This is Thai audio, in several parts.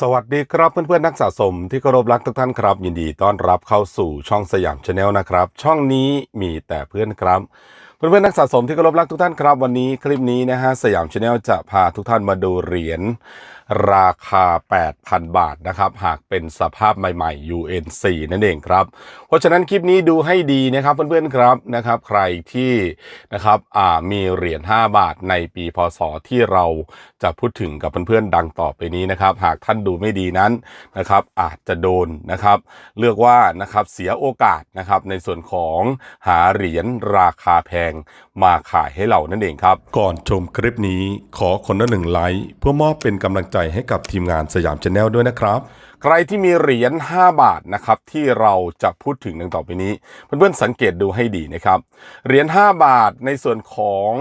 สวัสดีครับเพื่อนๆนักสะสมที่เคารพรักทุกท่านครับ ยินดีต้อนรับเข้าสู่ช่องสยามชาแนลนะครับ ช่องนี้มีแต่เพื่อนครับ เพื่อนๆนักสะสมที่เคารพรักทุกท่านครับ วันนี้คลิปนี้นะฮะสยามชาแนลจะพาทุกท่านมาดูเหรียญ ราคา 8,000 บาทนะครับ หากเป็นสภาพใหม่ๆ UNC นั่นเองครับ เพราะฉะนั้นคลิปนี้ดูให้ดีนะครับเพื่อนๆครับนะครับ ใครที่นะครับอ่ามีเหรียญ 5 บาทในปีพศที่เราจะพูดถึงกับเพื่อนๆดังต่อไปนี้นะครับ หากท่านดูไม่ดีนั้นนะครับอาจจะโดนนะครับ เลือกว่านะครับเสียโอกาสนะครับในส่วนของหาเหรียญราคาแพงมาขายให้เรานั่นเองครับ ก่อนชมคลิปนี้ขอคนละหนึ่งไลค์เพื่อมอบเป็นกำลังใจให้กับทีมงานสยามชาแนลด้วยนะครับ ใครที่มีเหรียญ 5 บาทนะครับที่เราจะพูดถึงดังต่อไปนี้เพื่อนๆสังเกตดูให้ดีนะครับ เหรียญ 5 บาทในส่วนของ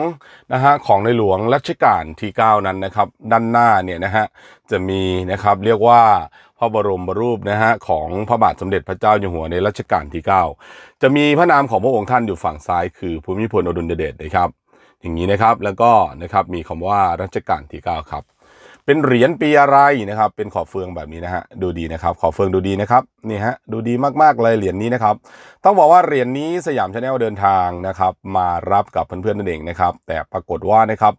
นะฮะของในหลวงรัชกาลที่ 9 นั้นนะครับ ด้านหน้าเนี่ยนะฮะจะมีนะครับเรียกว่าพระบรมรูปนะฮะของพระบาทสมเด็จพระเจ้าอยู่หัวในรัชกาลที่ 9 จะมีพระนามของพระองค์ท่านอยู่ฝั่งซ้าย คือภูมิพลอดุลยเดชนะครับ อย่างนี้นะครับแล้วก็นะครับมีคำว่ารัชกาลที่ 9 ครับ เป็นเหรียญปีอะไรนะครับ เป็นขอบเฟืองแบบนี้นะฮะดูดีนะครับขอบเฟืองดูดีนะครับนี่ฮะดูดีมากๆเลยเหรียญนี้นะครับต้องบอกว่าเหรียญนี้สยามชาแนลเดินทางนะครับ มารับกับเพื่อนๆนั่นเองนะครับ แต่ปรากฏว่านะครับ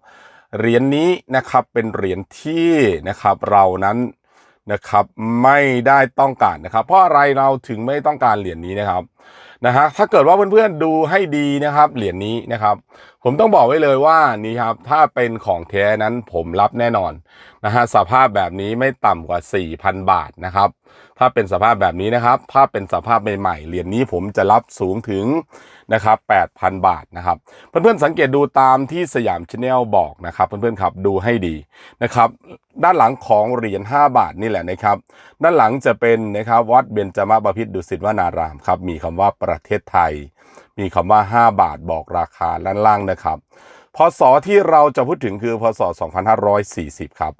เหรียญนี้นะครับเป็นเหรียญที่นะครับเรานั้นนะครับไม่ได้ต้องการนะครับ เพราะอะไรเราถึงไม่ต้องการเหรียญนี้นะครับ นะฮะถ้าเกิดว่าเพื่อนๆดูให้ดีนะครับเหรียญนี้นะครับ ผมต้องบอกไว้เลยว่านี่ครับถ้าเป็นของแท้นั้นผมรับแน่นอนนะฮะสภาพแบบนี้ไม่ต่ำกว่า 4,000 บาทนะครับ ถ้าเป็นสภาพแบบนี้นะครับ ถ้าเป็นสภาพใหม่ๆเหรียญนี้ผมจะรับสูงถึง นะครับ8,000 บาทนะครับ เพื่อนๆสังเกตดูตามที่สยามชาแนลบอกนะครับ เพื่อนๆครับดูให้ดีนะครับ ด้านหลังของเหรียญ5บาทนี่แหละนะครับ ด้านหลังจะเป็นนะครับวัดเบญจมาบพิตรดุสิตวนารามครับมีคำว่าประเทศไทย มีคำว่า 5 บาทบอกราคาด้านล่างนะครับพศที่เราจะพูดถึงคือพศ 2540 ครับ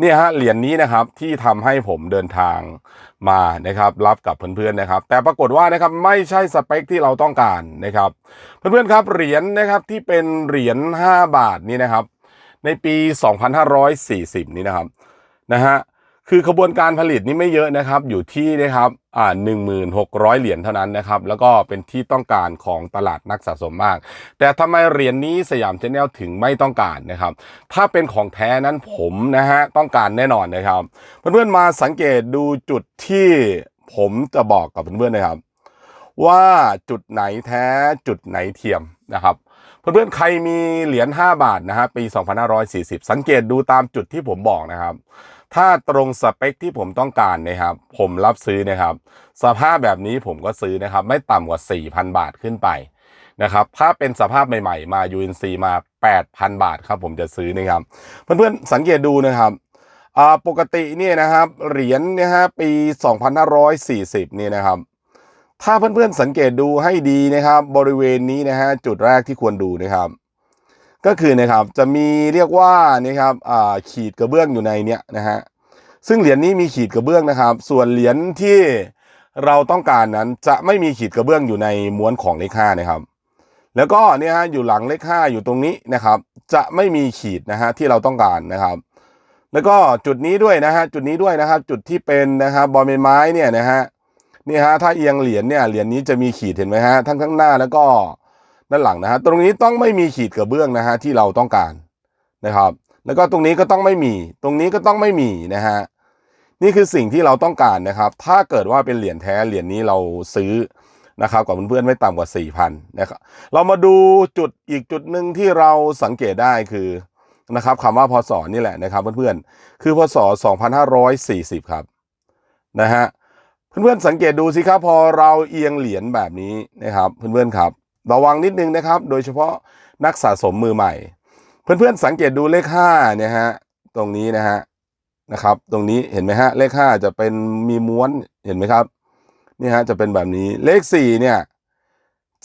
เนี่ยฮะเหรียญนี้นะครับที่ทำให้ผมเดินทางมานะครับรับกับเพื่อนๆนะครับ แต่ปรากฏว่านะครับไม่ใช่สเปคที่เราต้องการนะครับ เพื่อนๆครับเหรียญนะครับที่เป็นเหรียญ5บาทนี่นะครับ ในปี 2540 นี้นะครับนะฮะ คือขบวนการผลิตนี่ไม่เยอะนะครับ อยู่ที่นะครับอ่า1,600เหรียญเท่านั้นนะครับ แล้วก็เป็นที่ต้องการของตลาดนักสะสมมาก แต่ทำไมเหรียญนี้สยามชาแนลถึงไม่ต้องการนะครับ ถ้าเป็นของแท้นั้นผมนะฮะต้องการแน่นอนนะครับ เพื่อนๆมาสังเกตดูจุดที่ผมจะบอกกับเพื่อนๆนะครับ ว่าจุดไหนแท้จุดไหนเทียมนะครับเพื่อนๆ ใครมีเหรียญ 5 บาทนะฮะปี 2540 สังเกตดูตามจุดที่ผมบอกนะครับ ถ้าตรงสเปคที่ผมต้องการนะครับ ผมรับซื้อนะครับ สภาพแบบนี้ผมก็ซื้อนะครับ ไม่ต่ำกว่า 4,000 บาทขึ้นไปนะครับ ถ้าเป็นสภาพใหม่ๆ มา UNC มา 8,000 บาทครับ ผมจะซื้อนะครับ เพื่อนๆสังเกตดูนะครับปกติเนี่ยนะครับเหรียญนี่ยฮะปี 2540เนี่ยนะครับ ถ้าเพื่อนๆสังเกตดูให้ดีนะครับ บริเวณนี้นะฮะจุดแรกที่ควรดูนะครับ ก็คือนะครับจะมีเรียกว่านี่ครับขีดกระเบื้องอยู่ในเนี้ยนะฮะซึ่งเหรียญนี้มีขีดกระเบื้องนะครับ ส่วนเหรียญที่เราต้องการนั้นจะไม่มีขีดกระเบื้องอยู่ในม้วนของเลขห้านะครับ แล้วก็เนี่ยฮะอยู่หลังเลขห้าอยู่ตรงนี้นะครับ จะไม่มีขีดนะฮะที่เราต้องการนะครับ แล้วก็จุดนี้ด้วยนะฮะจุดนี้ด้วยนะครับ จุดที่เป็นนะครับบอลใบไม้เนี่ยนะฮะนี่ฮะถ้าเอียงเหรียญเนี่ยเหรียญนี้จะมีขีดเห็นไหมฮะทั้งข้างหน้าแล้วก็ ด้านหลังนะฮะตรงนี้ต้องไม่มีขีดกระเบื้องนะฮะที่เราต้องการนะครับ แล้วก็ตรงนี้ก็ต้องไม่มี ตรงนี้ก็ต้องไม่มีนะฮะนี่คือสิ่งที่เราต้องการนะครับ ถ้าเกิดว่าเป็นเหรียญแท้เหรียญนี้เราซื้อนะครับกับเพื่อนๆไม่ต่ำกว่า 4 0 0 0นะครับเรามาดูจุดอีกจุดหนึ่งที่เราสังเกตได้คือนะครับคำว่าพศนี่แหละนะครับเพื่อนๆคือพศ 2540 ครับนะฮะเพื่อนๆสังเกตดูสิครับพอเราเอียงเหรียญแบบนี้นะครับ เพื่อนๆครับ ระวังนิดนึงนะครับ โดยเฉพาะนักสะสมมือใหม่ เพื่อนๆสังเกตดูเลขห้าเนี่ยฮะตรงนี้นะฮะนะครับ ตรงนี้เห็นไหมฮะเลขห้าจะเป็นมีม้วนเห็นไหมครับนี่ฮะจะเป็นแบบนี้เลขสี่เนี่ย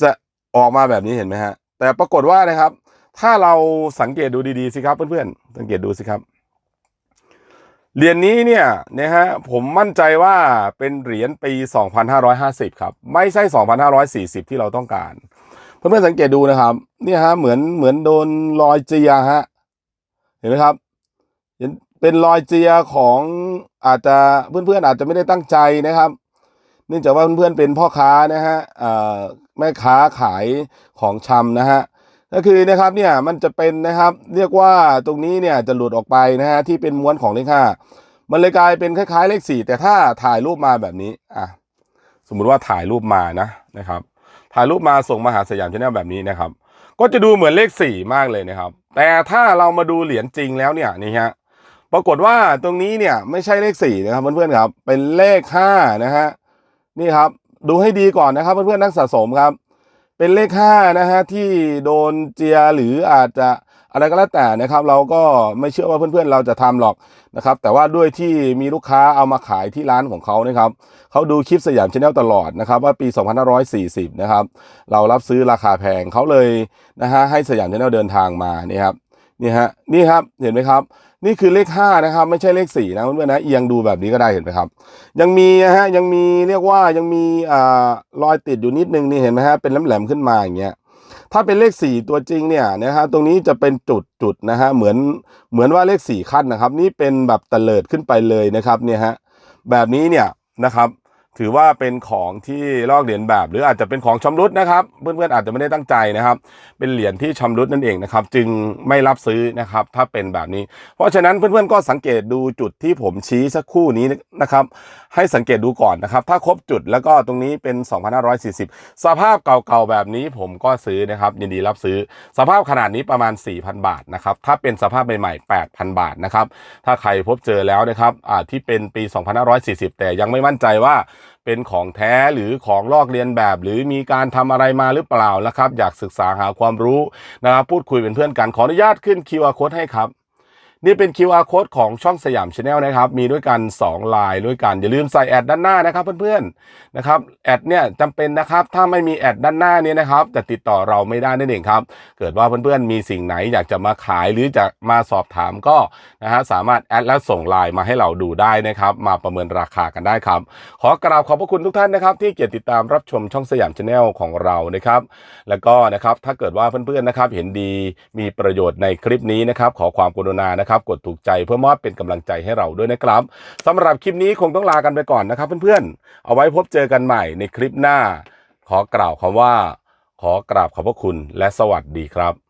จะออกมาแบบนี้เห็นไหมฮะแต่ปรากฏว่านะครับ ถ้าเราสังเกตดูดีๆสิครับเพื่อนๆสังเกตดูสิครับเหรียญนี้เนี่ยนะฮะผมมั่นใจว่าเป็นเหรียญปี 2550 ครับ ไม่ใช่ 2540 ที่เราต้องการ เพื่อนๆสังเกตดูนะครับ เนี่ยฮะเหมือนเหมือนโดนรอยเจียฮะเห็นไหมครับเป็นรอยเจียของอาจจะเพื่อนๆอาจจะไม่ได้ตั้งใจนะครับ เนื่องจากว่าเพื่อนๆเป็นพ่อค้านะฮะแม่ค้าขายของชำนะฮะก็คือนะครับเนี่ยมันจะเป็นนะครับ เรียกว่าตรงนี้เนี่ยจะหลุดออกไปนะฮะที่เป็นม้วนของเลขห้ามันเลยกลายเป็นคล้ายๆเลขสี่แต่ถ้าถ่ายรูปมาแบบนี้อะสมมุติว่าถ่ายรูปมานะนะครับ ถ่ายรูปมาส่งมาหาสยามชาแนลแบบนี้นะครับ ก็จะดูเหมือนเลขสี่มากเลยนะครับ แต่ถ้าเรามาดูเหรียญจริงแล้วเนี่ยนี่ฮะปรากฏว่าตรงนี้เนี่ยไม่ใช่เลขสี่นะครับเพื่อนๆครับ เป็นเลขห้านะฮะนี่ครับดูให้ดีก่อนนะครับเพื่อนๆนักสะสมครับ เป็นเลขห้านะฮะที่โดนเจียหรืออาจจะ อะไรก็แล้วแต่นะครับ เราก็ไม่เชื่อว่าเพื่อนๆ เราจะทำหรอกนะครับ แต่ว่าด้วยที่มีลูกค้าเอามาขายที่ร้านของเขานะครับเขาดูคลิปสยามชาแนลตลอดนะครับ ว่าปี 2540 นะครับ เรารับซื้อราคาแพงเขาเลยนะฮะให้สยามชาแนลเดินทางมานี่ครับนี่ฮะนี่ครับเห็นไหมครับ นี่คือเลข 5 นะครับ ไม่ใช่เลข 4 นะเพื่อนๆนะเอียงดูแบบนี้ก็ได้เห็นไหมครับ ยังมีนะฮะยังมีเรียกว่ายังมีอ่ารอยติดอยู่นิดนึงนี่เห็นไหมฮะเป็นแหลมๆขึ้นมาอย่างเงี้ย ถ้าเป็นเลขสี่ตัวจริงเนี่ยนะฮะตรงนี้จะเป็นจุดจุดนะฮะเหมือนเหมือนว่าเลขสี่ขั้นนะครับ นี่เป็นแบบตะเลิดขึ้นไปเลยนะครับเนี่ยฮะแบบนี้เนี่ยนะครับ ถือว่าเป็นของที่ลอกเหรียญแบบ หรืออาจจะเป็นของชำรุดนะครับ เพื่อนๆอาจจะไม่ได้ตั้งใจนะครับ เป็นเหรียญที่ชำรุดนั่นเองนะครับ จึงไม่รับซื้อนะครับ ถ้าเป็นแบบนี้ เพราะฉะนั้นเพื่อนๆก็สังเกตดูจุดที่ผมชี้สักครู่นี้นะครับ ให้สังเกตดูก่อนนะครับ ถ้าครบจุดแล้วก็ตรงนี้เป็น 2540 สภาพเก่าๆแบบนี้ผมก็ซื้อนะครับ ยินดีรับซื้อ สภาพขนาดนี้ประมาณ 4,000 บาทนะครับ ถ้าเป็นสภาพใหม่ๆ8,000 บาทนะครับ ถ้าใครพบเจอแล้วนะครับอ่าที่เป็นปี 2540 แต่ยังไม่มั่นใจว่า เป็นของแท้หรือของลอกเลียนแบบ หรือมีการทำอะไรมาหรือเปล่านะครับ อยากศึกษาหาความรู้นะครับ พูดคุยเป็นเพื่อนกันขออนุญาตขึ้น QR code ให้ครับ นี่เป็น QR code ของช่องสยามชาแนลนะครับ มีด้วยกัน 2 ลายด้วยกัน อย่าลืมใส่แอดด้านหน้านะครับเพื่อนๆนะครับแอดเนี่ยจำเป็นนะครับ ถ้าไม่มีแอดด้านหน้านี้นะครับจะติดต่อเราไม่ได้นั่นเองครับ เกิดว่าเพื่อนๆมีสิ่งไหนอยากจะมาขายหรือจะมาสอบถามก็นะฮะสามารถแอดและส่งไลน์มาให้เราดูได้นะครับ มาประเมินราคากันได้ครับ ขอกราบขอบพระคุณทุกท่านนะครับ ที่เกียรติติดตามรับชมช่องสยามชาแนลของเรานะครับ แล้วก็นะครับถ้าเกิดว่าเพื่อนๆนะครับเห็นดีมีประโยชน์ในคลิปนี้นะครับ ขอความกรุณานะครับกดถูกใจเพื่อมอบเป็นกำลังใจให้เราด้วยนะครับสำหรับคลิปนี้คงต้องลากันไปก่อนนะครับ เพื่อนๆ เอาไว้พบเจอกันใหม่ในคลิปหน้า ขอกล่าวคำว่า ขอกราบขอบพระคุณและสวัสดีครับ